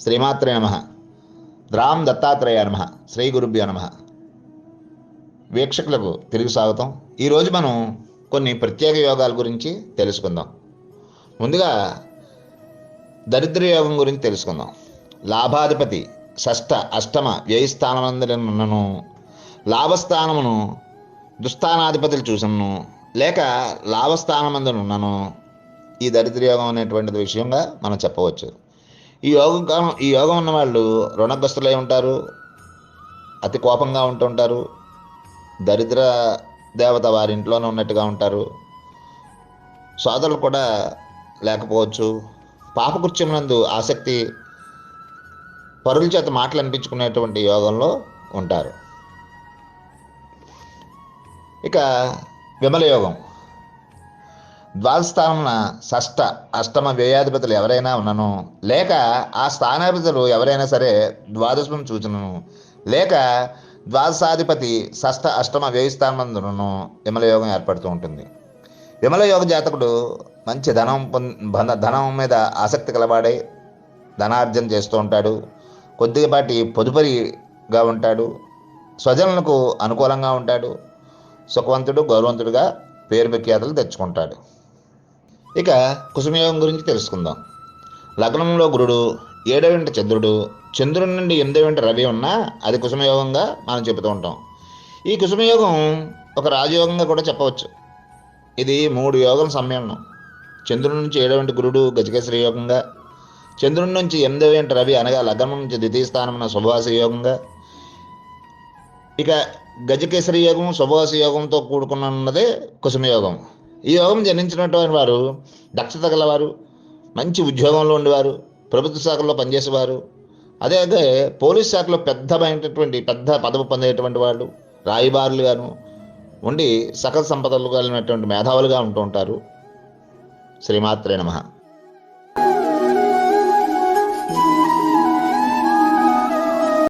శ్రీమాత్రే నమ. రామ్ దత్తాత్రేయ నమ. శ్రీ గురుభ్యో నమ. వీక్షకులకు తిరిగి స్వాగతం. ఈరోజు మనం కొన్ని ప్రత్యేక యోగాల గురించి తెలుసుకుందాం. ముందుగా దరిద్ర యోగం గురించి తెలుసుకుందాం. లాభాధిపతి షష్ఠ అష్టమ వ్యయస్థానమందులను లాభస్థానమును దుస్థానాధిపతులు చూసను లేక లాభస్థానమందునున్నను ఈ దరిద్ర యోగం అనేటువంటిది విషయంగా మనం చెప్పవచ్చు. ఈ యోగం కాలం ఈ యోగం ఉన్న వాళ్ళు రుణగ్రస్తులై ఉంటారు. అతి కోపంగా ఉంటుంటారు దరిద్ర దేవత వారి ఇంట్లోనే ఉన్నట్టుగా ఉంటారు. సోదరులు కూడా లేకపోవచ్చు. పాపకృత్యమునందు ఆసక్తి పరుల చేత మాటలు అనిపించుకునేటువంటి యోగంలో ఉంటారు. ఇక విమల యోగం. ద్వాదస్థానమున షష్ట అష్టమ వ్యయాధిపతులు ఎవరైనా ఉన్నను లేక ఆ స్థానాధిపతులు ఎవరైనా సరే ద్వాదశం సూచనను లేక ద్వాదశాధిపతి షష్ట అష్టమ వ్యయస్థానమందును విమలయోగం ఏర్పడుతూ ఉంటుంది. విమలయోగ జాతకుడు మంచి ధనం పొంద ధనం మీద ఆసక్తి కలవాడై ధనార్జన చేస్తూ ఉంటాడు. కొద్దిపాటి పొదుపరిగా ఉంటాడు. స్వజనులకు అనుకూలంగా ఉంటాడు. సుఖవంతుడు గౌరవంతుడుగా పేరు ప్రఖ్యాతలు తెచ్చుకుంటాడు. ఇక కుసుమయోగం గురించి తెలుసుకుందాం. లగ్నంలో గురుడు ఏడవింట చంద్రుడు చంద్రుడి నుండి ఎనిమిదవింట రవి ఉన్నా అది కుసుమయోగంగా మనం చెబుతూ ఉంటాం. ఈ కుసుమయోగం ఒక రాజయోగంగా కూడా చెప్పవచ్చు. ఇది మూడు యోగం సమ్మేళనం. చంద్రుడి నుంచి ఏడవింట గురుడు గజకేశ్వర యోగంగా చంద్రుడి నుంచి ఎనిమిదవింట రవి అనగా లగ్నం నుంచి ద్వితీయ స్థానమైన శుభవాస యోగంగా. ఇక గజకేసరి యోగం శుభవాస యోగంతో కూడుకున్నదే కుసుమయోగం. ఈ యోగం జనించినటువంటి వారు దక్షత గలవారు మంచి ఉద్యోగంలో ఉండేవారు ప్రభుత్వ శాఖలో పనిచేసేవారు అదే అదే పోలీస్ శాఖలో పెద్దమైనటువంటి పెద్ద పదవి పొందేటువంటి వాళ్ళు రాయిబారులుగాను ఉండి సకల సంపదలు కలిగినటువంటి మేధావులుగా ఉంటూ ఉంటారు. శ్రీమాత్రే నమ.